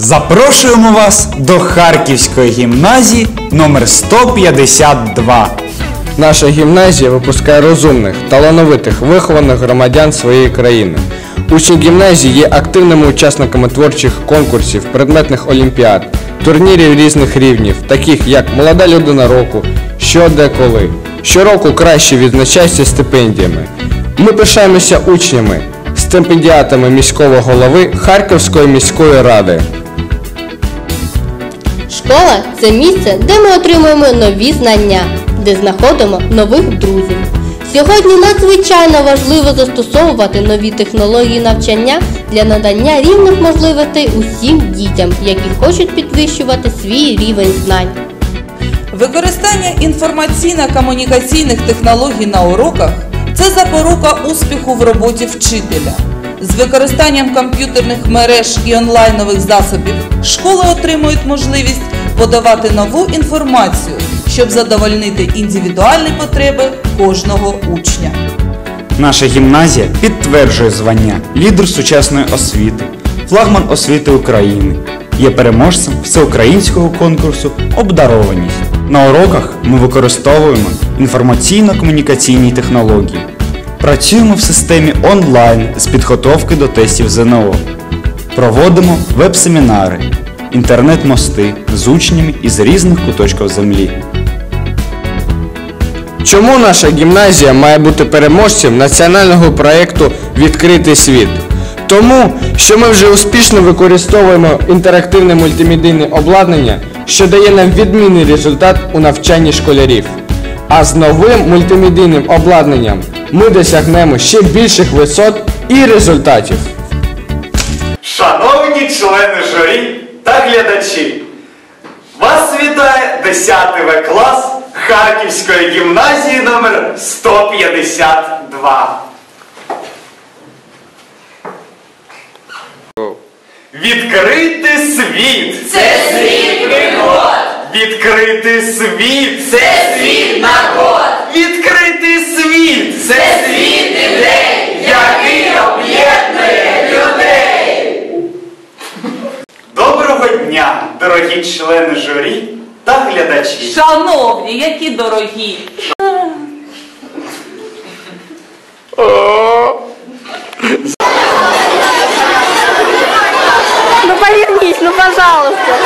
Запрошуємо вас до Харківської гімназії номер 152. Наша гімназія випускає розумних, талановитих, вихованих громадян своєї країни. Учні гімназії є активними учасниками творчих конкурсів, предметних олімпіад, турнірів різних рівнів, таких як Молода людина року, що де коли. Щороку краще відзначаються стипендіями. Ми пишаємося учнями, стипендіатами міського голови Харківської міської ради. Школа це місце, де ми отримуємо нові знання, де знаходимо нових друзів. Сьогодні надзвичайно важливо застосовувати нові технології навчання для надання рівних можливостей усім дітям, які хочуть підвищувати свій рівень знань. Використання інформаційно-комунікаційних технологій на уроках це запорука успіху в роботі вчителя. З використанням комп'ютерних мереж і онлайнових засобів школи отримують можливість подавати нову інформацію, щоб задовольнити індивідуальні потреби кожного учня. Наша гімназія підтверджує звання лідер сучасної освіти, флагман освіти України. Є переможцем всеукраїнського конкурсу Обдарованість. На уроках ми використовуємо інформаційно-комунікаційні технології. Працюємо в системі онлайн з підготовки до тестів ЗНО. Проводимо веб-семінари, інтернет-мости з учнями із різних куточків землі. Чому наша гімназія має бути переможцем національного проєкту Відкритий світ? Тому, що ми вже успішно використовуємо інтерактивне мультимедійне обладнання, що дає нам відмінний результат у навчанні школярів. А з новим мультимедійним обладнанням ми досягнемо ще більших висот і результатів. Шановні члени журі та глядачі, вас вітає 10 В клас Харківської гімназії номер 152. Відкрити світ! Це світ пригод! Відкрити світ! Це світ дорогі члени журі та глядачі! Шановні, які дорогі! Ну повернись, ну пожалуйста.